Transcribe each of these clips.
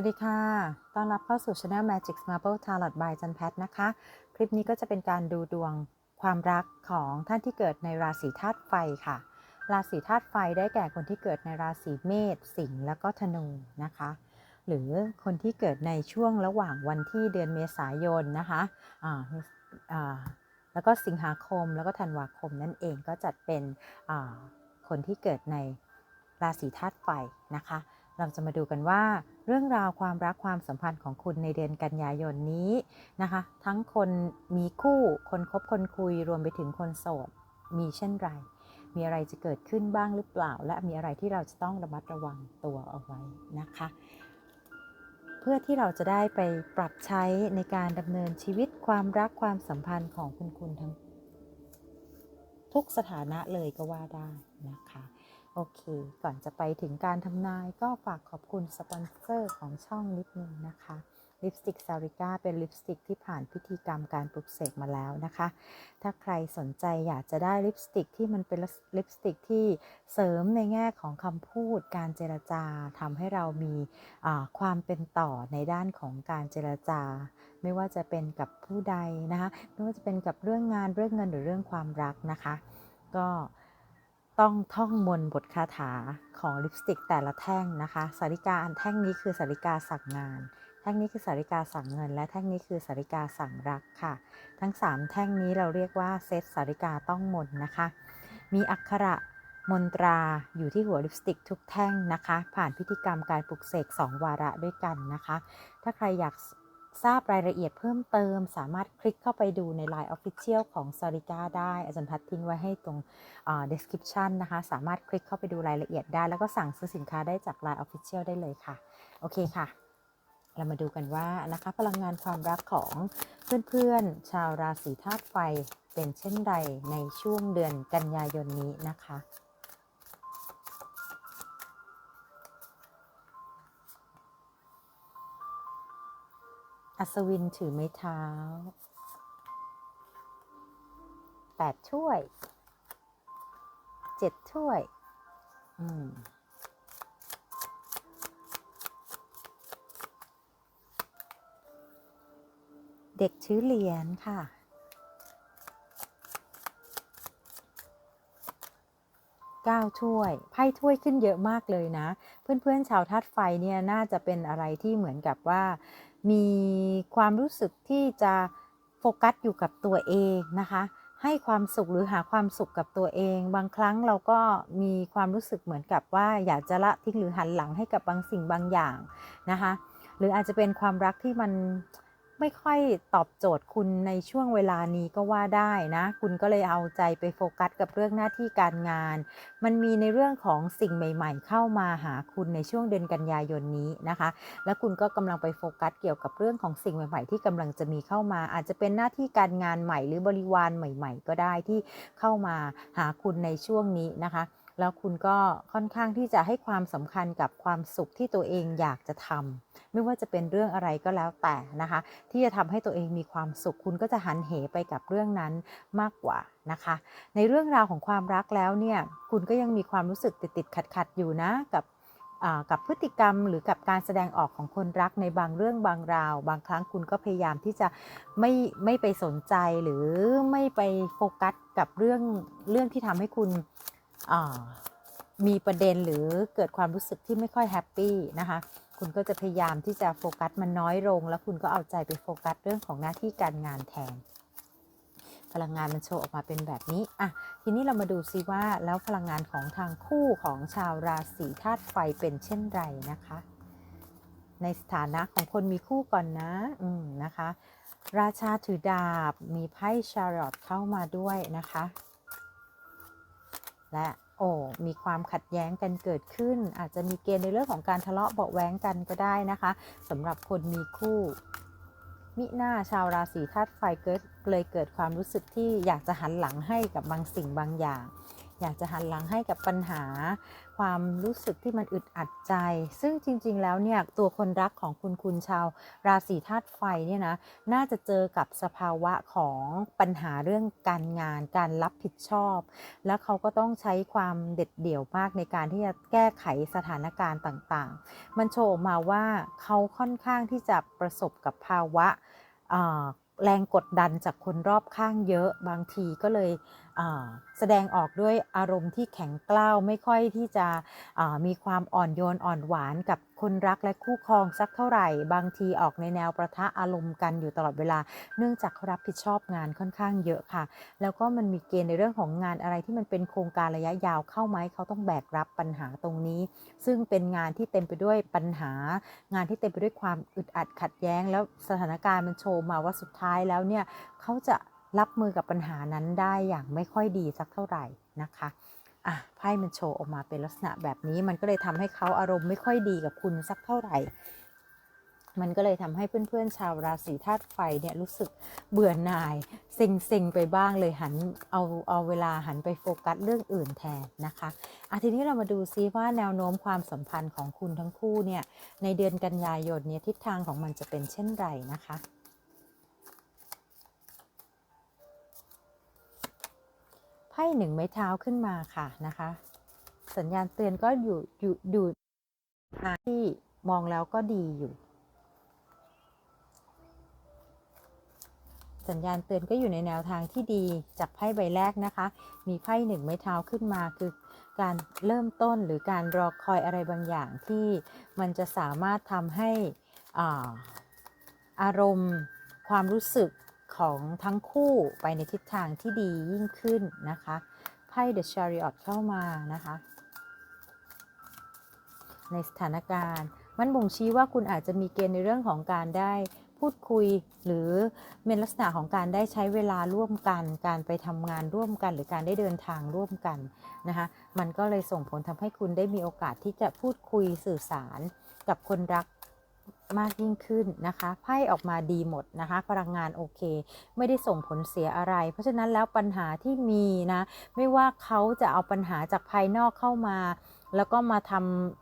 วัสดีค่ะ ต้อนรับเข้าสู่ Channel Magic Marble Tarot by จันแพทนะคะ คลิปนี้ก็จะเป็นการดูดวงความรักของท่านที่เกิดในราศีธาตุไฟค่ะ ราศีธาตุไฟได้แก่คนที่เกิดในราศีเมษ สิงห์ แล้วก็ธนูนะคะ หรือคนที่เกิดในช่วงระหว่างวันที่เดือนเมษายนนะคะอ่าอ่าแล้วก็สิงหาคม แล้วก็ธันวาคมนั่นเองก็จัดเป็นคนที่เกิดในราศีธาตุไฟนะคะ เราจะมาดูกันว่าเรื่องราวความรักความสัมพันธ์ของคุณในเดือนกันยายนนี้นะคะ ทั้งคนมีคู่คนคบคนคุยรวมไปถึงคนโสด มีเช่นไร มีอะไรจะเกิดขึ้นบ้างหรือเปล่า และมีอะไรที่เราจะต้องระมัดระวังตัวเอาไว้นะคะ เพื่อที่เราจะได้ไปปรับใช้ในการดำเนินชีวิตความรักความสัมพันธ์ของคุณคุณทั้งทุกสถานะเลยก็ว่าได้นะคะ โอเค ก่อนจะไปถึงการทำนายก็ฝากขอบคุณสปอนเซอร์ของช่องนิดนึงนะคะลิปสติกซาริก้าเป็นลิปสติกที่ผ่านพิธีกรรมการปลุกเสกมาแล้วนะคะ ถ้าใครสนใจอยากจะได้ลิปสติกที่มันเป็นลิปสติกที่เสริมในแง่ของคำพูด การเจรจาทำให้เรามีความเป็นต่อในด้านของการเจรจา ไม่ว่าจะเป็นกับผู้ใดนะคะ ไม่ว่าจะเป็นกับเรื่องงานเรื่องเงินหรือเรื่องความรักนะคะ ก็ ต้องท่องมนบทคาถาของลิปสติกแต่ละแท่งนะคะสาริกาอันแท่งนี้คือสาริกาสั่งงาน แท่งนี้คือสาริกาสั่งเงิน และแท่งนี้คือสาริกาสั่งรักค่ะ ทั้ง 3 แท่งนี้เราเรียกว่าเซตสาริกาต้องมนนะคะ มีอักขระมนตราอยู่ที่หัวลิปสติกทุกแท่งนะคะ ผ่านพิธีกรรมการปลุกเสก2วาระด้วยกันนะคะ ถ้าใครอยาก ทราบรายละเอียดเพิ่มเติม สามารถคลิกเข้าไปดูใน Line Official ของ s a r i k a ได้ อาจารย์พัดทิ้งไว้ให้ตรง description นะคะ สามารถคลิกเข้าไปดูรายละเอียดได้ แล้วก็สั่งซื้อสินค้าได้จาก Line Official ได้เลยค่ะ โอเคค่ะ เรามาดูกันว่านะคะพลังงานความรักของเพื่อนๆ ชาวราศีธาตุไฟเป็นเช่นไรในช่วงเดือนกันยายนนี้นะคะ อัศวินถือไม้เท้าแปดถ้วยเจ็ดถ้วย อืมเด็กชื้อเหรียญค่ะ เก้าถ้วย ไพ่ถ้วยขึ้นเยอะมากเลยนะ เพื่อนๆ ชาวธาตุไฟเนี่ย น่าจะเป็นอะไรที่เหมือนกับว่า มีความรู้สึกที่จะโฟกัสอยู่กับตัวเองนะคะ ให้ความสุขหรือหาความสุขกับตัวเอง บางครั้งเราก็มีความรู้สึกเหมือนกับว่าอยากจะละทิ้งหรือหันหลังให้กับบางสิ่งบางอย่างนะคะ หรืออาจจะเป็นความรักที่มัน ไม่ค่อยตอบโจทย์คุณในช่วงเวลานี้ก็ว่าได้นะ คุณก็เลยเอาใจไปโฟกัสกับเรื่องหน้าที่การงาน มันมีในเรื่องของสิ่งใหม่ ๆ เข้ามาหาคุณในช่วงเดือนกันยายนนี้นะคะ แล้วคุณก็กำลังไปโฟกัสเกี่ยวกับเรื่องของสิ่งใหม่ ๆ ที่กำลังจะมีเข้ามา อาจจะเป็นหน้าที่การงานใหม่ หรือบริวารใหม่ ๆ ก็ได้ที่เข้ามาหาคุณในช่วงนี้นะคะ แล้วคุณก็ค่อนข้างที่จะให้ความสำคัญกับความสุขที่ตัวเองอยากจะทำไม่ว่าจะเป็นเรื่องอะไรก็แล้วแต่นะคะ ที่จะทำให้ตัวเองมีความสุข คุณก็จะหันเหไปกับเรื่องนั้นมากกว่านะคะ ในเรื่องราวของความรักแล้วเนี่ยคุณก็ยังมีความรู้สึกติดติดขัดขัดอยู่นะกับกับพฤติกรรมหรือกับการแสดงออกของคนรักในบางเรื่องบางราว บางครั้งคุณก็พยายามที่จะไม่ไม่ไปสนใจหรือไม่ไปโฟกัสกับเรื่องเรื่องที่ทำให้คุณ มีประเด็นหรือเกิดความรู้สึกที่ไม่ค่อยแฮปปี้นะคะ คุณก็จะพยายามที่จะโฟกัสมันน้อยลง แล้วคุณก็เอาใจไปโฟกัสเรื่องของหน้าที่การงานแทน พลังงานมันโชว์ออกมาเป็นแบบนี้อะทีนี้เรามาดูซิว่าแล้วพลังงานของทางคู่ของชาวราศีธาตุไฟเป็นเช่นไรนะคะ ในสถานะของคนมีคู่ก่อนนะอืมนะคะ ราชาถือดาบมีไพ่ชาร์ลอตเข้ามาด้วยนะคะ และโอ้มีความขัดแย้งกันเกิดขึ้น อาจจะมีเกณฑ์ในเรื่องของการทะเลาะเบาแว้งกันก็ได้นะคะสำหรับคนมีคู่ มิหน้าชาวราศีธาตุไฟเกิดเลยเกิดความรู้สึกที่อยากจะหันหลังให้กับบางสิ่งบางอย่าง อยากจะหันหลังให้กับปัญหา ความรู้สึกที่มันอึดอัดใจ ซึ่งจริง ๆ แล้วเนี่ยตัวคนรักของคุณคุณชาว ราศีธาตุไฟเนี่ยนะน่าจะเจอกับสภาวะของปัญหาเรื่องการงาน การรับผิดชอบ แล้วเขาก็ต้องใช้ความเด็ดเดี่ยวมากในการที่จะแก้ไขสถานการณ์ต่างๆ มันโชว์ออกมาว่าเขาค่อนข้างที่จะประสบกับภาวะ แรงกดดันจากคนรอบข้างเยอะบางทีก็เลยแสดงออกด้วยอารมณ์ที่แข็งกล้าวไม่ค่อยที่จะมีความอ่อนโยนอ่อนหวานกับ คนรักและคู่ครองสักเท่าไหร่ บางทีออกในแนวประทะอารมณ์กันอยู่ตลอดเวลา เนื่องจากเขารับผิดชอบงานค่อนข้างเยอะค่ะ แล้วก็มันมีเกณฑ์ในเรื่องของงานอะไรที่มันเป็นโครงการระยะยาวเข้าไหมเขาต้องแบกรับปัญหาตรงนี้ ซึ่งเป็นงานที่เต็มไปด้วยปัญหา งานที่เต็มไปด้วยความอึดอัดขัดแย้ง แล้วสถานการณ์มันโชว์มาว่าสุดท้ายแล้วเนี่ยเขาจะรับมือกับปัญหานั้นได้อย่างไม่ค่อยดีสักเท่าไหร่นะคะ อะไพ่มันโชว์ออกมาเป็นลักษณะแบบนี้ มันก็เลยทำให้เขาอารมณ์ไม่ค่อยดีกับคุณสักเท่าไหร่ มันก็เลยทำให้เพื่อนๆชาวราศีธาตุไฟเนี่ยรู้สึกเบื่อหน่ายเซ็งๆไปบ้างเลยหันเอาเอาเวลาหันไปโฟกัสเรื่องอื่นแทนนะคะอะทีนี้เรามาดูซิว่าแนวโน้มความสัมพันธ์ของคุณทั้งคู่เนี่ยในเดือนกันยายนเนี่ยทิศทางของมันจะเป็นเช่นไรนะคะ ไพ่หนึ่งไม้เท้าขึ้นมาค่ะนะคะ สัญญาณเตือนก็อยู่อยู่อยู่ทางที่มองแล้วก็ดีอยู่ สัญญาณเตือนก็อยู่ในแนวทางที่ดีจากไพ่ใบแรกนะคะ มีไพ่หนึ่งไม้เท้าขึ้นมาคือการเริ่มต้นหรือการรอคอยอะไรบางอย่างที่มันจะสามารถทำให้ออารมณ์ความรู้สึก ของทั้งคู่ไปในทิศทางที่ดียิ่งขึ้นนะคะไพ่ The Chariot เข้ามานะคะในสถานการณ์ มันบ่งชี้ว่าคุณอาจจะมีเกณฑ์ในเรื่องของการได้พูดคุย หรือเป็นลักษณะของการได้ใช้เวลาร่วมกัน การไปทำงานร่วมกัน หรือการได้เดินทางร่วมกันนะคะมันก็เลยส่งผลทำให้คุณได้มีโอกาสที่จะพูดคุยสื่อสารกับคนรัก มากยิ่งขึ้นนะคะไพ่ออกมาดีหมดนะคะ พลังงานโอเค ไม่ได้ส่งผลเสียอะไร เพราะฉะนั้นแล้วปัญหาที่มีนะไม่ว่าเขาจะเอาปัญหาจากภายนอกเข้ามา แล้วก็มาท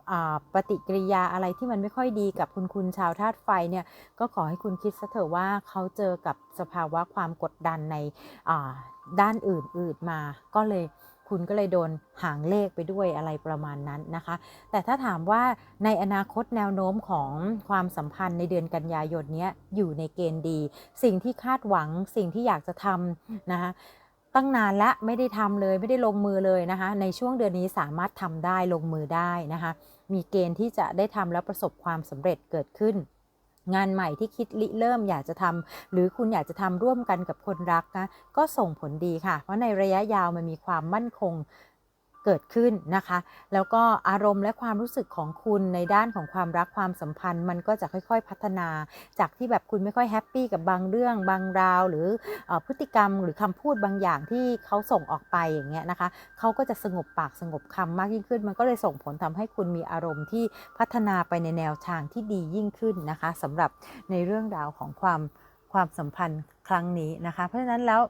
ำปฏิกิริยาอะไรที่มันไม่ค่อยดีกับคุณคุณชาวธาตุไฟเนี่ยก็ขอให้คุณคิดซะเถอะว่าเขาเจอกับสภาวะความกดดันในอ่าด้านอื่นๆมาก็เลย คุณก็เลยโดนหางเลขไปด้วยอะไรประมาณนั้นนะคะ แต่ถ้าถามว่าในอนาคตแนวโน้มของความสัมพันธ์ในเดือนกันยายนนี้อยู่ในเกณฑ์ดี สิ่งที่คาดหวังสิ่งที่อยากจะทำนะคะตั้งนานและไม่ได้ทำเลยไม่ได้ลงมือเลยนะคะ ในช่วงเดือนนี้สามารถทำได้ลงมือได้นะคะ มีเกณฑ์ที่จะได้ทำแล้วประสบความสำเร็จเกิดขึ้น งานใหม่ที่คิดริเริ่มอยากจะทำหรือคุณอยากจะทำร่วมกันกับคนรักนะก็ส่งผลดีค่ะ เพราะในระยะยาวมันมีความมั่นคง เกิดขึ้นนะคะ แล้วก็อารมณ์และความรู้สึกของคุณในด้านของความรักความสัมพันธ์ มันก็จะค่อยๆพัฒนา จากที่แบบคุณไม่ค่อยแฮปปี้กับบางเรื่องบางราว หรืออพฤติกรรมหรือคำพูดบางอย่างที่เขาส่งออกไปอย่างเงี้ยนะคะเขาก็จะสงบปากสงบคำมากยิ่งขึ้น มันก็เลยส่งผลทำให้คุณมีอารมณ์ที่พัฒนาไปในแนวทางที่ดียิ่งขึ้นนะคะสำหรับในเรื่องราวของความความสัมพันธ์ครั้งนี้นะคะ เพราะฉะนั้นแล้ว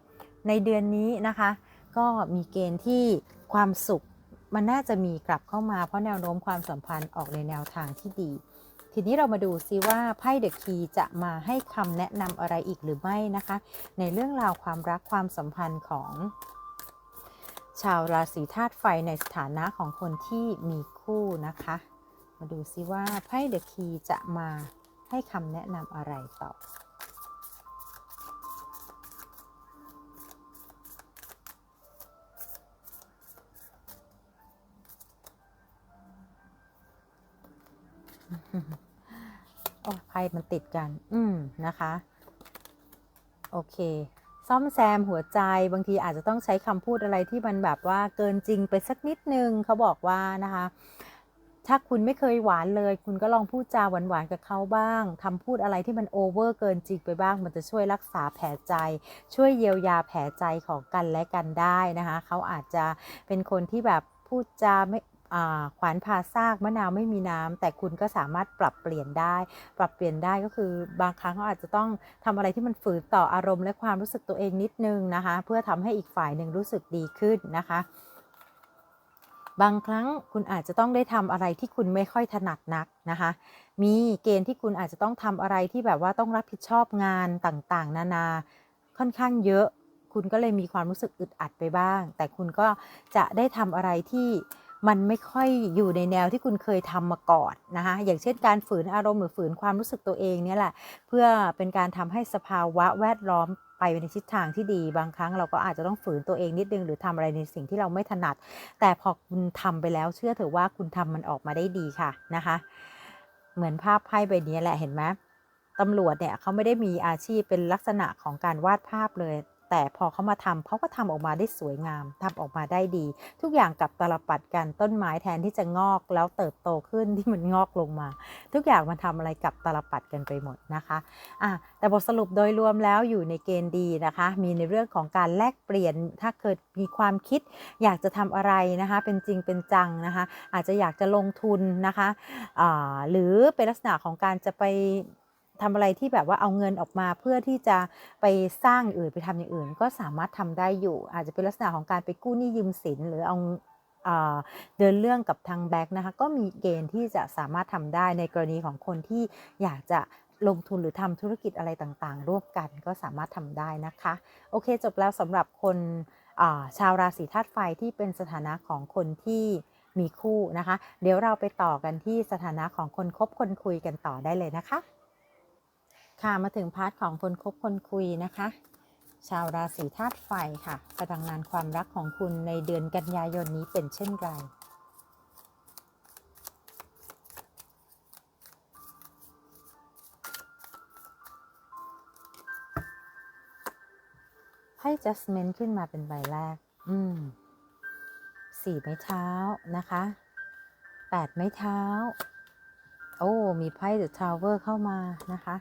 ในเดือนนี้นะคะ ก็มีเกณฑ์ที่ความสุข มันน่าจะมีกลับเข้ามาเพราะแนวโน้มความสัมพันธ์ออกในแนวทางที่ดี ทีนี้เรามาดูซิว่าไพ่เดอะคีจะมาให้คำแนะนำอะไรอีกหรือไม่นะคะ ในเรื่องราวความรักความสัมพันธ์ของ ชาวราศีธาตุไฟในสถานะของคนที่มีคู่นะคะ มาดูซิว่าไพ่เดอะคีจะมาให้คำแนะนำอะไรต่อ โอ้ไพ่มันติดกัน อืมนะคะ โอเค ซ่อมแซมหัวใจบางทีอาจจะต้องใช้คำพูดอะไรที่มันแบบว่าเกินจริงไปสักนิดนึงเขาบอกว่านะคะถ้าคุณไม่เคยหวานเลย คุณก็ลองพูดจาหวานๆกับเขาบ้างทำพูดอะไรที่มันโอเวอร์เกินจริงไปบ้าง มันจะช่วยรักษาแผลใจ ช่วยเยียวยาแผลใจของกันและกันได้นะคะ เขาอาจจะเป็นคนที่แบบพูดจาไม่ ขวานผ่าซากมะนาวไม่มีน้ำแต่คุณก็สามารถปรับเปลี่ยนได้ ปรับเปลี่ยนได้ก็คือบางครั้งเขาอาจจะต้องทำอะไรที่มันฝืนต่ออารมณ์และความรู้สึกตัวเองนิดนึงนะคะ เพื่อทำให้อีกฝ่ายหนึ่งรู้สึกดีขึ้นนะคะ บางครั้งคุณอาจจะต้องได้ทำอะไรที่คุณไม่ค่อยถนัดนักนะคะ มีเกณฑ์ที่คุณอาจจะต้องทำอะไรที่แบบว่าต้องรับผิดชอบงานต่างๆ นานาค่อนข้างเยอะ คุณก็เลยมีความรู้สึกอึดอัดไปบ้าง แต่คุณก็จะได้ทำอะไรที่ มันไม่ค่อยอยู่ในแนวที่คุณเคยทำมาก่อนนะคะอย่างเช่นการฝืนอารมณ์หรือฝืนความรู้สึกตัวเองเนี่ยแหละ เพื่อเป็นการทำให้สภาวะแวดล้อมไปในทิศทางที่ดีบางครั้งเราก็อาจจะต้องฝืนตัวเองนิดนึง หรือทำอะไรในสิ่งที่เราไม่ถนัด แต่พอคุณทำไปแล้วเชื่อเถอะว่าคุณทำมันออกมาได้ดีค่ะนะคะ เหมือนภาพไพ่ใบนี้แหละเห็นไหมตำรวจเนี่ยเขาไม่ได้มีอาชีพเป็นลักษณะของการวาดภาพเลย แต่พอเขามาทำเขาก็ทำออกมาได้สวยงามทำออกมาได้ดี ทุกอย่างกับตลปัดกันต้นไม้แทนที่จะงอกแล้วเติบโตขึ้นที่มันงอกลงมา ทุกอย่างมันทำอะไรกับตลปัดกันไปหมดนะคะอะแต่บทสรุปโดยรวมแล้วอยู่ในเกณฑ์ดีนะคะ มีในเรื่องของการแลกเปลี่ยนถ้าเกิดมีความคิด อยากจะทำอะไรนะคะ เป็นจริงเป็นจังนะคะ อาจจะอยากจะลงทุนนะคะอ่าหรือเป็นลักษณะของการจะไป ทำอะไรที่แบบว่าเอาเงินออกมาเพื่อที่จะไปสร้างอื่นไปทำอย่างอื่น ก็สามารถทำได้อยู่ อาจจะเป็นลักษณะของการไปกู้หนี้ยืมสินหรือเอาเดินเรื่องกับทางแบงค์นะคะก็มีเกณฑ์ที่จะสามารถทำได้ในกรณีของคนที่อยากจะลงทุนหรือทำธุรกิจอะไรต่างๆ ร่วมกันก็สามารถทำได้นะคะ โอเคจบแล้วสำหรับคนาชาวราศีธาตุไฟที่เป็นสถานะของคนที่มีคู่นะคะ เดี๋ยวเราไปต่อกันที่สถานะของคนคบคนคุยกันต่อได้เลยนะคะ ค่ะมาถึงพาร์ทของคนคบคนคุยนะคะ ชาวราศีธาตุไฟค่ะพลังงานความรักของคุณในเดือนกันยายนนี้เป็นเช่นไรให้ Justment ขึ้นมาเป็นใบแรก อืม สี่ไม้เท้านะคะ แปดไม้เท้า โอ้ มีไพ่ The Tower เข้ามานะคะ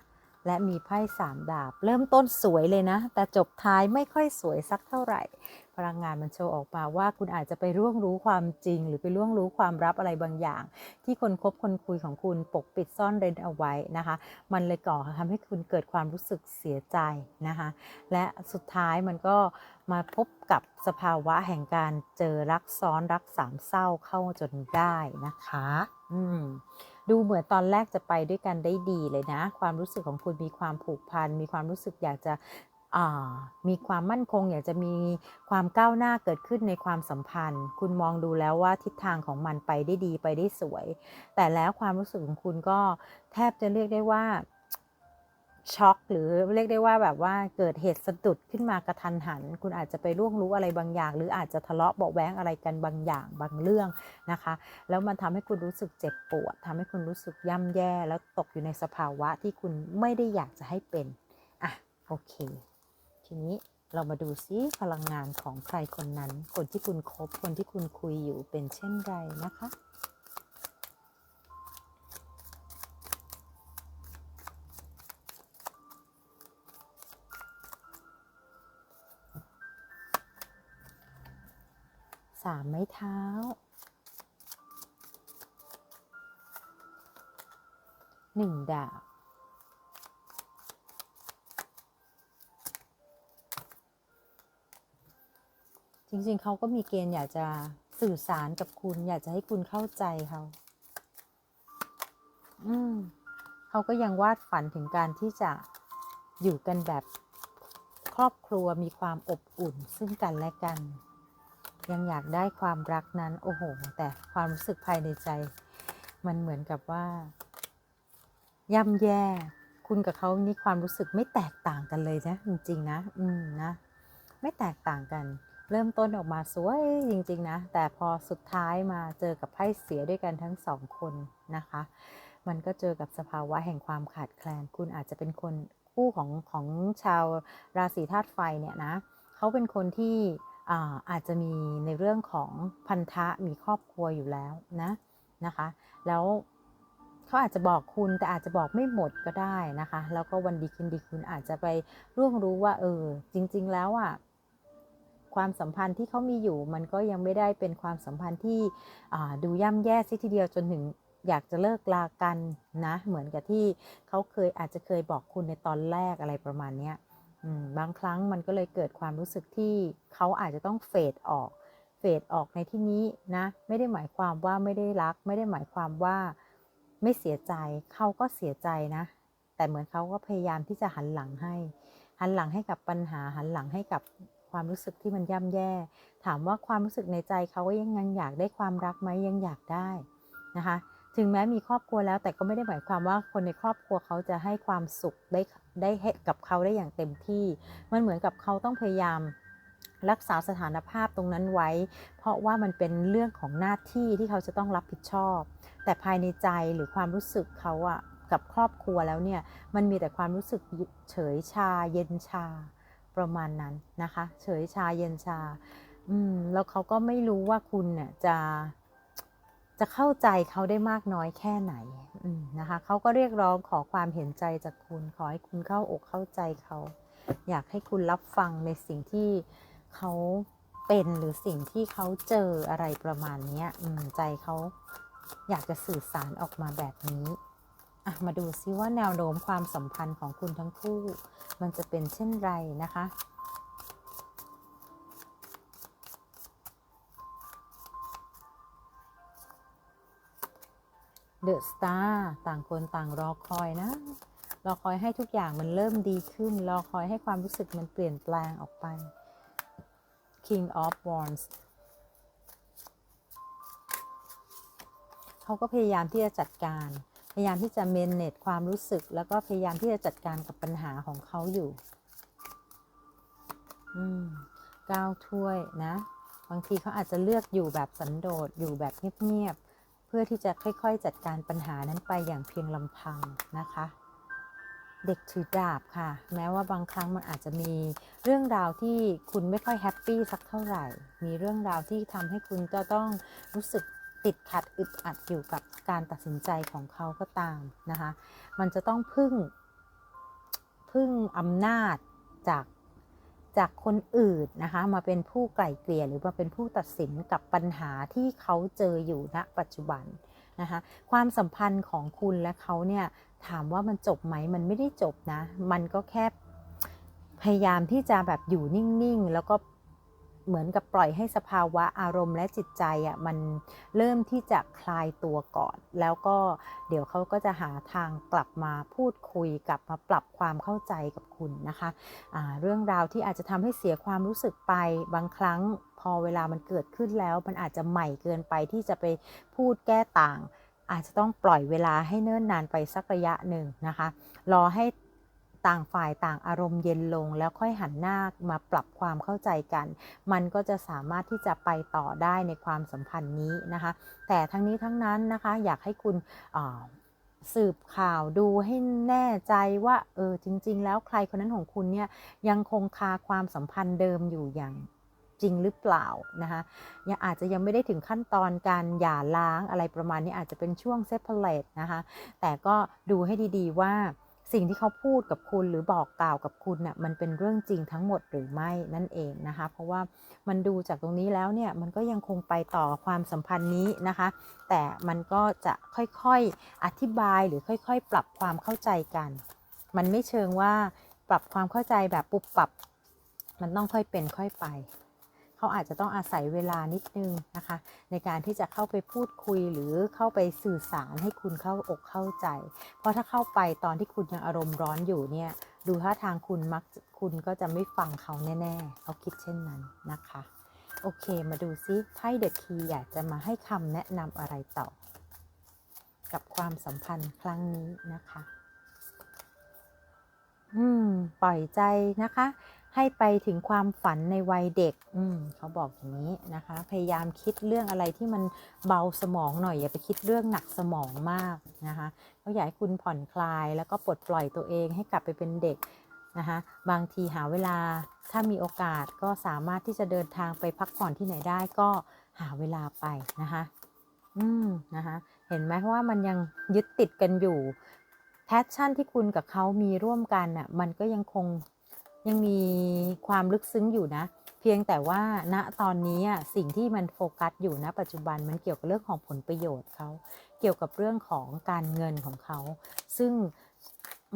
และมีไพ่สามดาบ เริ่มต้นสวยเลยนะ แต่จบท้ายไม่ค่อยสวยสักเท่าไหร่ พลังงานมันโชว์ออกมาว่าคุณอาจจะไปร่วงรู้ความจริง หรือไปร่วงรู้ความลับอะไรบางอย่าง ที่คนคบคนคุยของคุณปกปิดซ่อนเร้นเอาไว้นะคะ มันเลยก่อทำให้คุณเกิดความรู้สึกเสียใจนะคะ และสุดท้ายมันก็มาพบกับสภาวะแห่งการเจอรักซ้อนรักสามเศร้าเข้าจนได้นะคะ อืม ดูเหมือนตอนแรกจะไปด้วยกันได้ดีเลยนะ ความรู้สึกของคุณมีความผูกพัน มีความรู้สึกอยากจะมีความมั่นคง อยากจะมีความก้าวหน้าเกิดขึ้นในความสัมพันธ์ คุณมองดูแล้วว่าทิศทางของมันไปได้ดีไปได้สวย แต่แล้วความรู้สึกของคุณก็แทบจะเรียกได้ว่า ช็อกหรือเรียกได้ว่าแบบว่าเกิดเหตุสะดุดขึ้นมากระทันหัน คุณอาจจะไปล่วงรู้อะไรบางอย่าง หรืออาจจะทะเลาะเบาแว้งอะไรกันบางอย่างบางเรื่องนะคะ แล้วมันทำให้คุณรู้สึกเจ็บปวดทำให้คุณรู้สึกย่ำแย่ แล้วตกอยู่ในสภาวะที่คุณไม่ได้อยากจะให้เป็นอะโอเค ทีนี้เรามาดูซิพลังงานของใครคนนั้น คนที่คุณคบคนที่คุณคุยอยู่เป็นเช่นไรนะคะ สามไม้เท้า หนึ่งดาบ จริงๆ เขาก็มีเกณฑ์อยากจะสื่อสารกับคุณ อยากจะให้คุณเข้าใจเขา อืมเขาก็ยังวาดฝันถึงการที่จะอยู่กันแบบครอบครัวมีความอบอุ่นซึ่งกันและกัน ยังอยากได้ความรักนั้น โอ้โห แต่ความรู้สึกภายในใจ มันเหมือนกับว่าย่ำแย่ คุณกับเขานี่ความรู้สึกไม่แตกต่างกันเลยนะจริงๆนะ อืมนะ ไม่แตกต่างกัน เริ่มต้นออกมาสวยจริง ๆ นะ แต่พอสุดท้ายมาเจอกับไพ่เสียด้วยกันทั้งสองคนนะคะ มันก็เจอกับสภาวะแห่งความขาดแคลน คุณอาจจะเป็นคนคู่ของของชาวราศีธาตุไฟเนี่ยนะ เขาเป็นคนที่ อาจจะมีในเรื่องของพันธะมีครอบครัวอยู่แล้วนะนะคะ แล้วเขาอาจจะบอกคุณแต่อาจจะบอกไม่หมดก็ได้นะคะ แล้วก็วันดีคืนดีคุณอาจจะไปร่วงรู้ว่าเออจริง ๆ แล้วอะความสัมพันธ์ที่เขามีอยู่ มันก็ยังไม่ได้เป็นความสัมพันธ์ที่ดูย่ำแย่ซิทีเดียวจนถึงอยากจะเลิกลากันนะ เหมือนกับที่เขาเคยอาจจะเคยบอกคุณในตอนแรกอะไรประมาณนี้ บางครั้งมันก็เลยเกิดความรู้สึกที่เขาอาจจะต้องเฟดออก เฟดออกในที่นี้นะ ไม่ได้หมายความว่าไม่ได้รัก ไม่ได้หมายความว่าไม่เสียใจ เขาก็เสียใจนะ แต่เหมือนเขาก็พยายามที่จะหันหลังให้ หันหลังให้กับปัญหา หันหลังให้กับความรู้สึกที่มันย่ำแย่ ถามว่าความรู้สึกในใจเขาก็ยังยังอยากได้ความรักไหมยังอยากได้นะคะ ถึงแม้มีครอบครัวแล้วแต่ก็ไม่ได้หมายความว่าคนในครอบครัวเขาจะให้ความสุขได้ ได้ให้กับเขาได้อย่างเต็มที่ มันเหมือนกับเขาต้องพยายามรักษาสถานภาพตรงนั้นไว้ เพราะว่ามันเป็นเรื่องของหน้าที่ที่เขาจะต้องรับผิดชอบ แต่ภายในใจหรือความรู้สึกเขาอะกับครอบครัวแล้วเนี่ย มันมีแต่ความรู้สึกเฉยชา เย็นชาประมาณนั้นนะคะ เฉยชาเย็นชา อืมแล้วเขาก็ไม่รู้ว่าคุณเนี่ยจะ จะเข้าใจเขาได้มากน้อยแค่ไหนนะคะเขาก็เรียกร้องขอความเห็นใจจากคุณ ขอให้คุณเข้าอกเข้าใจเขา อยากให้คุณรับฟังในสิ่งที่เขาเป็นหรือสิ่งที่เขาเจออะไรประมาณนี้ใจเขาอยากจะสื่อสารออกมาแบบนี้มาดูซิว่าแนวโน้มความสัมพันธ์ของคุณทั้งคู่ มันจะเป็นเช่นไรนะคะ เดอะสตาร์ต่างคนต่างรอคอยนะ รอคอยให้ทุกอย่างมันเริ่มดีขึ้น รอคอยให้ความรู้สึกมันเปลี่ยนแปลงออกไป King of Wands เขาก็พยายามที่จะจัดการ พยายามที่จะเมนเนตความรู้สึก แล้วก็พยายามที่จะจัดการกับปัญหาของเขาอยู่ อืมก้าวถ้วยนะ บางทีเขาอาจจะเลือกอยู่แบบสันโดษอยู่แบบเงียบ พื่อที่จะค่อย ๆ จัดการปัญหานั้นไปอย่างเพียงลำพังนะคะ เด็กถือดาบค่ะ แม้ว่าบางครั้งมันอาจจะมีเรื่องราวที่คุณไม่ค่อยแฮปปี้สักเท่าไหร่ มีเรื่องราวที่ทำให้คุณจะต้องรู้สึกติดขัดอึดอัดอยู่กับการตัดสินใจของเขาก็ตามนะคะ มันจะต้องพึ่งพึ่งอำนาจจาก จากคนอื่นนะคะ มาเป็นผู้ไกล่เกลี่ยหรือมาเป็นผู้ตัดสินกับปัญหาที่เขาเจออยู่ณปัจจุบันนะคะความสัมพันธ์ของคุณและเขาเนี่ยถามว่ามันจบไหมมันไม่ได้จบนะ มันก็แค่พยายามที่จะแบบอยู่นิ่งๆ แล้วก็ เหมือนกับปล่อยให้สภาวะอารมณ์และจิตใจอะมันเริ่มที่จะคลายตัวก่อน แล้วก็เดี๋ยวเขาก็จะหาทางกลับมาพูดคุยกลับมาปรับความเข้าใจกับคุณนะคะะเรื่องราวที่อาจจะทำให้เสียความรู้สึกไปบางครั้งพอเวลามันเกิดขึ้นแล้ว มันอาจจะใหม่เกินไปที่จะไปพูดแก้ต่าง อาจจะต้องปล่อยเวลาให้เนิ่นนานไปสักระยะหนึ่งนะคะ รอให้ ต่างฝ่ายต่างอารมณ์เย็นลง แล้วค่อยหันหน้ามาปรับความเข้าใจกัน มันก็จะสามารถที่จะไปต่อได้ในความสัมพันธ์นี้นะคะ แต่ทั้งนี้ทั้งนั้นนะคะอยากให้คุณสืบข่าวดูให้แน่ใจว่าเออจริง ๆ แล้วใครคนนั้นของคุณเนี่ยยังคงคาความสัมพันธ์เดิมอยู่อย่างจริงหรือเปล่านะคะยังอาจจะยังไม่ได้ถึงขั้นตอนการหย่าล้างอะไรประมาณนี้อาจจะเป็นช่วงเซปเปอร์เลตนะคะ แต่ก็ดูให้ดีๆว่า สิ่งที่เขาพูดกับคุณหรือบอกกล่าวกับคุณน่ะมันเป็นเรื่องจริงทั้งหมดหรือไม่นั่นเองนะคะ เพราะว่ามันดูจากตรงนี้แล้วเนี่ยมันก็ยังคงไปต่อความสัมพันธ์นี้นะคะ แต่มันก็จะค่อยๆอธิบายหรือค่อย ๆ ปรับความเข้าใจกัน มันไม่เชิงว่าปรับความเข้าใจแบบปุบปรับ มันต้องค่อยเป็นค่อยไป เขาอาจจะต้องอาศัยเวลานิดนึงนะคะ ในการที่จะเข้าไปพูดคุยหรือเข้าไปสื่อสารให้คุณเข้าอกเข้าใจ เพราะถ้าเข้าไปตอนที่คุณยังอารมณ์ร้อนอยู่เนี่ยดูท่าทางคุณมักคุณก็จะไม่ฟังเขาแน่ๆเขาคิดเช่นนั้นนะคะ โอเคมาดูซิไพ่เดอะคีอยากจะมาให้คำแนะนำอะไรต่อ กับความสัมพันธ์ครั้งนี้นะคะ อืม ปล่อยใจนะคะ ให้ไปถึงความฝันในวัยเด็ก อืมเขาบอกอย่างนี้นะคะ พยายามคิดเรื่องอะไรที่มันเบาสมองหน่อยอย่าไปคิดเรื่องหนักสมองมากนะคะเขาอยากให้คุณผ่อนคลายแล้วก็ปลดปล่อยตัวเองให้กลับไปเป็นเด็กนะคะบางทีหาเวลาถ้ามีโอกาสก็สามารถที่จะเดินทางไปพักผ่อนที่ไหนได้ก็หาเวลาไปนะคะ อืมนะคะเห็นไหมว่ามันยังยึดติดกันอยู่แพชชั่นที่คุณกับเขามีร่วมกันน่ะมันก็ยังคง ยังมีความลึกซึ้งอยู่นะ เพียงแต่ว่าณตอนนี้สิ่งที่มันโฟกัสอยู่ณปัจจุบันมันเกี่ยวกับเรื่องของผลประโยชน์เขาเกี่ยวกับเรื่องของการเงินของเขา ซึ่ง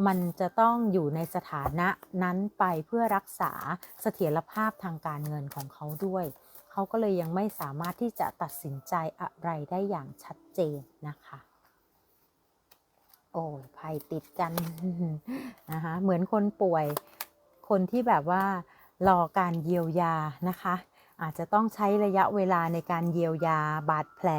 มันจะต้องอยู่ในสถานะนั้นไปเพื่อรักษาเสถียรภาพทางการเงินของเขาด้วย เขาก็เลยยังไม่สามารถที่จะตัดสินใจอะไรได้อย่างชัดเจนนะคะ โอ้ยภัยติดกันนะคะเหมือนคนป่วย คนที่แบบว่ารอการเยียวยานะคะ อาจจะต้องใช้ระยะเวลาในการเยียวยาบาดแผล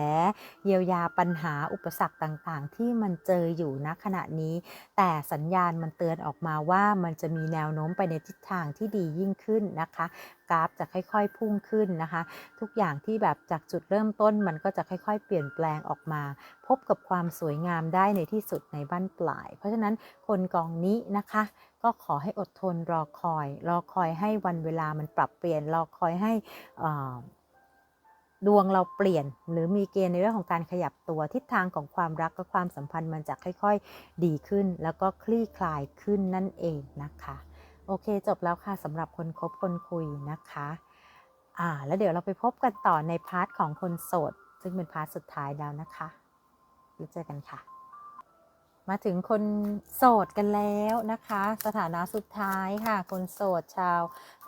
เยียวยาปัญหาอุปสรรคต่างๆ ที่มันเจออยู่ณขณะนี้ แต่สัญญาณมันเตือนออกมาว่ามันจะมีแนวโน้มไปในทิศทางที่ดียิ่งขึ้นนะคะ กราฟจะค่อย ๆ พุ่งขึ้นนะคะ ทุกอย่างที่แบบจากจุดเริ่มต้นมันก็จะค่อย ๆ เปลี่ยนแปลงออกมา พบกับความสวยงามได้ในที่สุดในบ้านปลาย เพราะฉะนั้นคนกองนี้นะคะก็ขอให้อดทนรอคอย รอคอยให้วันเวลามันปรับเปลี่ยน รอคอยให้ดวงเราเปลี่ยน หรือมีเกณฑ์ในเรื่องของการขยับตัวทิศทางของความรักและความสัมพันธ์มันจะค่อย ๆ ดีขึ้น แล้วก็คลี่คลายขึ้นนั่นเองนะคะ โอเคจบแล้วค่ะสำหรับคนคบคนคุยนะคะ อ่า แล้วเดี๋ยวเราไปพบกันต่อในพาร์ทของคนโสด ซึ่งเป็นพาร์ทสุดท้ายแล้วนะคะแล้วเจอกันค่ะ มาถึงคนโสดกันแล้วนะคะ สถานะสุดท้ายค่ะ คนโสดชาว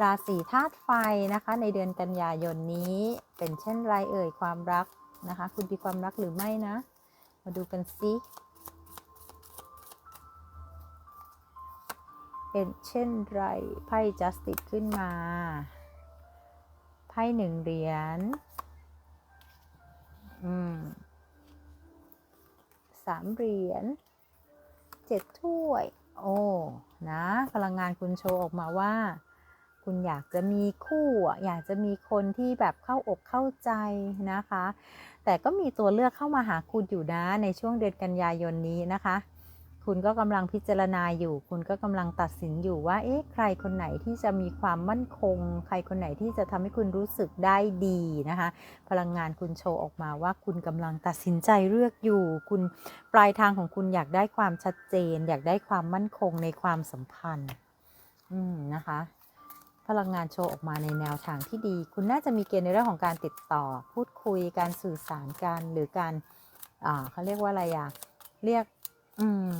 ราศีธาตุไฟนะคะ ในเดือนกันยายนนี้เป็นเช่นไรเอ่ยความรักนะคะ คุณมีความรักหรือไม่นะ มาดูกันซิ เป็นเช่นไรไพ่จัสติ e ขึ้นมา ไพ่หนึ่งเหรียญอืมสามเหรียญเจ็ดถ้วย โอ้นะ พลังงานคุณโชว์ออกมาว่า คุณอยากจะมีคู่อยากจะมีคนที่แบบเข้าอกเข้าใจนะคะ แต่ก็มีตัวเลือกเข้ามาหาคุณอยู่นะในช่วงเดือนกันยายนนี้นะคะ คุณก็กำลังพิจารณาอยู่ คุณก็กำลังตัดสินอยู่ว่า เอ๊ะ ใครคนไหนที่จะมีความมั่นคง ใครคนไหนที่จะทำให้คุณรู้สึกได้ดีนะคะ พลังงานคุณโชว์ออกมาว่าคุณกำลังตัดสินใจเลือกอยู่ คุณปลายทางของคุณอยากได้ความชัดเจน อยากได้ความมั่นคงในความสัมพันธ์ อืมนะคะ พลังงานโชว์ออกมาในแนวทางที่ดี คุณน่าจะมีเกณฑ์ในเรื่องของการติดต่อ พูดคุย การสื่อสารกัน หรือการอ่าเขาเรียกว่าอะไรอะเรียก อืม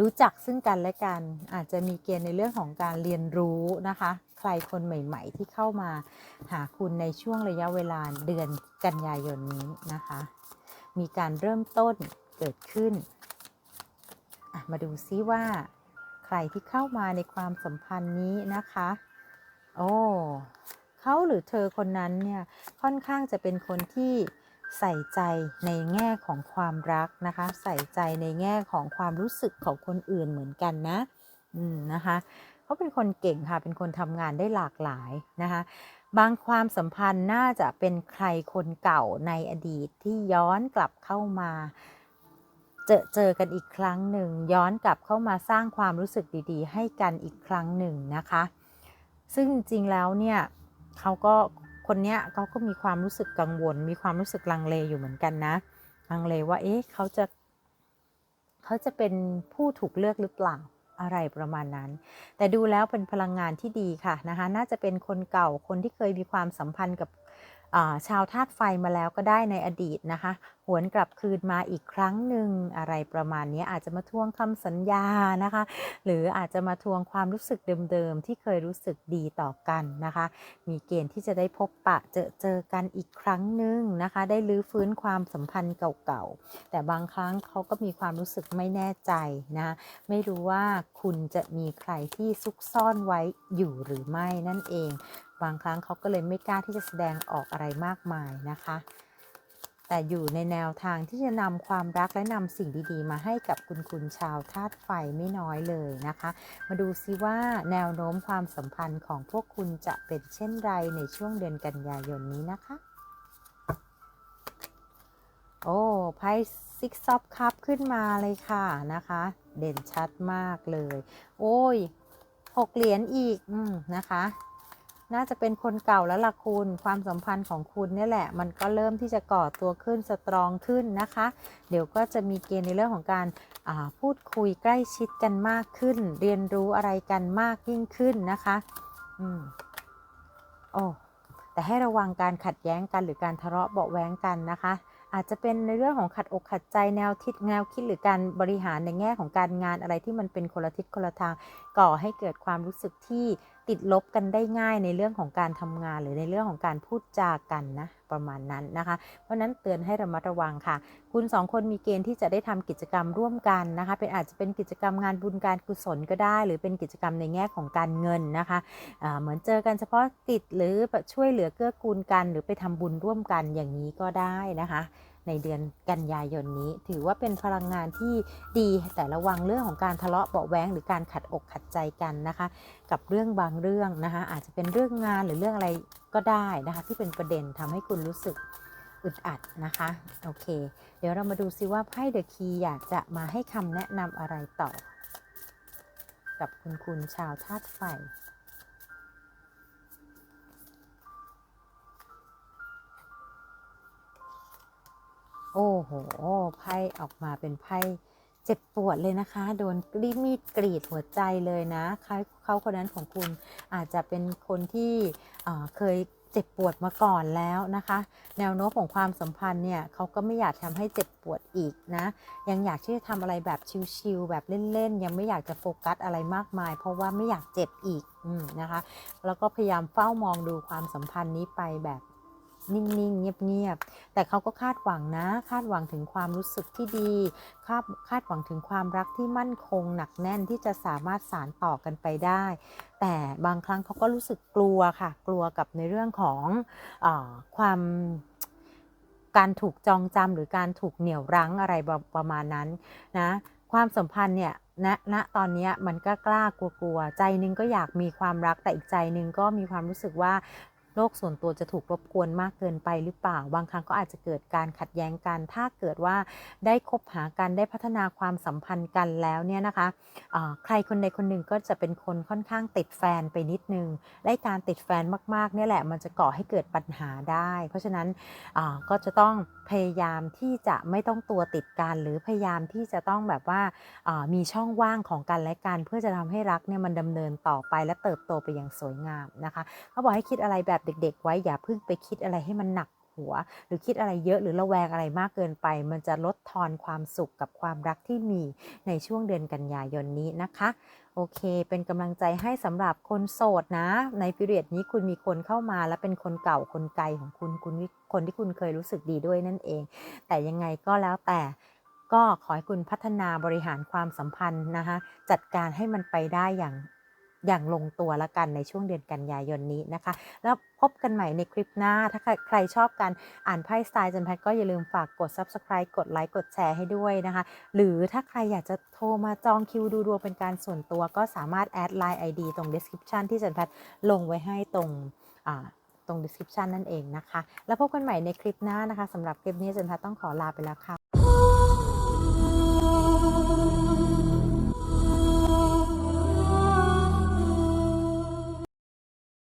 รู้จักซึ่งกันและกัน อาจจะมีเกณฑ์ในเรื่องของการเรียนรู้นะคะ ใครคนใหม่ ๆ ที่เข้ามาหาคุณในช่วงระยะเวลาเดือนกันยายนนี้นะคะ มีการเริ่มต้นเกิดขึ้น มาดูซิว่า ใครที่เข้ามาในความสัมพันธ์นี้นะคะ โอ้เขาหรือเธอคนนั้นเนี่ยค่อนข้างจะเป็นคนที่ ใส่ใจในแง่ของความรักนะคะ ใส่ใจในแง่ของความรู้สึกของคนอื่นเหมือนกันนะอืมนะคะเขาเป็นคนเก่งค่ะ เป็นคนทำงานได้หลากหลายนะคะบางความสัมพันธ์น่าจะเป็นใครคนเก่าในอดีตที่ย้อนกลับเข้ามา เจอเจอกันอีกครั้งหนึ่ง ย้อนกลับเข้ามาสร้างความรู้สึกดีๆ ให้กันอีกครั้งหนึ่งนะคะ ซึ่งจริงแล้วเนี่ยเขาก็ คนเนี้ยเขาก็มีความรู้สึกกังวล มีความรู้สึกลังเลอยู่เหมือนกันนะลังเลว่าเอ๊ะเขาจะเขาจะเป็นผู้ถูกเลือกหรือเปล่าอะไรประมาณนั้น แต่ดูแล้วเป็นพลังงานที่ดีค่ะนะคะ น่าจะเป็นคนเก่าคนที่เคยมีความสัมพันธ์กับ ชาวธาตุไฟมาแล้วก็ได้ในอดีตนะคะ หวนกลับคืนมาอีกครั้งหนึ่งอะไรประมาณนี้อาจจะมาทวงคำสัญญานะคะ หรืออาจจะมาทวงความรู้สึกเดิมๆ ที่เคยรู้สึกดีต่อกันนะคะ มีเกณฑ์ที่จะได้พบปะเจอเจอกันอีกครั้งหนึ่งนะคะ ได้ลื้อฟื้นความสัมพันธ์เก่าๆ แต่บางครั้งเขาก็มีความรู้สึกไม่แน่ใจนะ ไม่รู้ว่าคุณจะมีใครที่ซุกซ่อนไว้อยู่หรือไม่นั่นเอง บางครั้งเขาก็เลยไม่กล้าที่จะแสดงออกอะไรมากมายนะคะ แต่อยู่ในแนวทางที่จะนำความรักและนำสิ่งดีๆ มาให้กับคุณคุณชาวธาตุไฟไม่น้อยเลยนะคะ มาดูซิว่าแนวโน้มความสัมพันธ์ของพวกคุณจะเป็นเช่นไรในช่วงเดือนกันยายนนี้นะคะโอ้ไพ่ซิกซอฟคัพขึ้นมาเลยค่ะนะคะ เด่นชัดมากเลย โอ้ยหกเหรียญอีกอนะคะ น่าจะเป็นคนเก่าแล้วล่ะคุณ ความสัมพันธ์ของคุณนี่แหละ มันก็เริ่มที่จะก่อตัวขึ้นสตรองขึ้นนะคะ เดี๋ยวก็จะมีเกณฑ์ในเรื่องของการพูดคุยใกล้ชิดกันมากขึ้น เรียนรู้อะไรกันมากยิ่งขึ้นนะคะอืมโอ้แต่ให้ระวังการขัดแย้งกันหรือการทะเลาะเบาแว้งกันนะคะ อาจจะเป็นในเรื่องของขัดอกขัดใจแนวคิดแนวคิดหรือการบริหารในแง่ของการงานอะไรที่มันเป็นคนละทิศคนละทาง ก่อให้เกิดความรู้สึกที่ ติดลบกันได้ง่ายในเรื่องของการทำงาน หรือในเรื่องของการพูดจากันนะประมาณนั้นนะคะ เพราะนั้นเตือนให้ระมัดระวังค่ะ คุณสองคนมีเกณฑ์ที่จะได้ทำกิจกรรมร่วมกันนะคะ เป็นอาจจะเป็นกิจกรรมงานบุญการกุศลก็ได้ หรือเป็นกิจกรรมในแง่ของการเงินนะคะะเหมือนเจอกันเฉพาะกิจหรือช่วยเหลือเกื้อกูลกัน หรือไปทำบุญร่วมกันอย่างนี้ก็ได้นะคะ ในเดือนกันยายนนี้ ถือว่าเป็นพลังงานที่ดีแต่ระวังเรื่องของการทะเลาะเบาะแว้งหรือการขัดอกขัดใจกันนะคะ กับเรื่องบางเรื่องนะคะอาจจะเป็นเรื่องงานหรือเรื่องอะไรก็ได้นะคะที่เป็นประเด็นทำให้คุณรู้สึกอึดอัดนะคะโอเค เดี๋ยวเรามาดูซิว่าไพ่เดอะคีอยากจะมาให้คำแนะนำอะไรต่อ กับคุณคุณชาวธาตุไฟ โอ้โหไพ่ออกมาเป็นไพ่เจ็บปวดเลยนะคะ โดนกรีดมีดกรีดหัวใจเลยนะเขาเขาคนนั้นของคุณอาจจะเป็นคนที่เคยเจ็บปวดมาก่อนแล้วนะคะ แนวโน้มของความสัมพันธ์เนี่ยเขาก็ไม่อยากทำให้เจ็บปวดอีกนะ ยังอยากที่จะทำอะไรแบบชิลๆแบบเล่นๆ ยังไม่อยากจะโฟกัสอะไรมากมาย เพราะว่าไม่อยากเจ็บอีกอนะคะ แล้วก็พยายามเฝ้ามองดูความสัมพันธ์นี้ไปแบบ นิ่งๆ เงียบๆ แต่เขาก็คาดหวังนะ คาดหวังถึงความรู้สึกที่ดี คาดคาดหวังถึงความรักที่มั่นคงหนักแน่นที่จะสามารถสานต่อกันไปได้ แต่บางครั้งเขาก็รู้สึกกลัวค่ะ กลัวกับในเรื่องของอความการถูกจองจำหรือการถูกเหนี่ยวรั้งอะไรประมาณนั้นนะ ความสัมพันธ์เนี่ยณณตอนนี้มันก็กล้ากลัวๆใจนึงก็อยากมีความรักแต่อีกใจนึงก็มีความรู้สึกว่า โลกส่วนตัวจะถูกรบกวนมากเกินไปหรือเปล่า บางครั้งก็อาจจะเกิดการขัดแย้งกัน ถ้าเกิดว่าได้คบหากันได้พัฒนาความสัมพันธ์กันแล้วเนี่ยนะคะะใครคนใดคนหนึ่งก็จะเป็นคนค่อนข้างติดแฟนไปนิดนึงและการติดแฟนมากๆเนี่ยแหละมันจะก่อให้เกิดปัญหาได้ เพราะฉะนั้นก็จะต้องพยายามที่จะไม่ต้องตัวติดกันหรือพยายามที่จะต้องแบบว่ามีช่องว่างของกันและกันเพื่อจะทำให้รักเนี่ยมันดำเนินต่อไปและเติบโตไปอย่างสวยงามนะคะเขาบอกให้คิดอะไรแบบเด็ก ๆ ไว้อย่าเพิ่งไปคิดอะไรให้มันหนักหัว หรือคิดอะไรเยอะหรือระแวงอะไรมากเกินไป มันจะลดทอนความสุขกับความรักที่มีในช่วงเดือนกันยายนนี้นะคะโอเค เป็นกำลังใจให้สำหรับคนโสดนะ ในพิเรียดนี้คุณมีคนเข้ามาและเป็นคนเก่าคนไกลของคุณคุณคนที่คุณเคยรู้สึกดีด้วยนั่นเอง แต่ยังไงก็แล้วแต่ก็ขอให้คุณพัฒนาบริหารความสัมพันธ์นะคะจัดการให้มันไปได้อย่าง อย่างลงตัวละกันในช่วงเดือนกันยายนนี้นะคะ แล้วพบกันใหม่ในคลิปหน้า ถ้าใครชอบการอ่านไพ่สไตล์จันแพทก็อย่าลืมฝากกด subscribe กดไลค์กดแชร์ให้ด้วยนะคะ หรือถ้าใครอยากจะโทรมาจองคิวดูดวงเป็นการส่วนตัวก็สามารถแอดไลน์ ID ตรง description ที่จันแพทลงไว้ให้ตรงตรง description นั่นเองนะคะ แล้วพบกันใหม่ในคลิปหน้านะคะสำหรับคลิปนี้จันแพทต้องขอลาไปแล้วค่ะ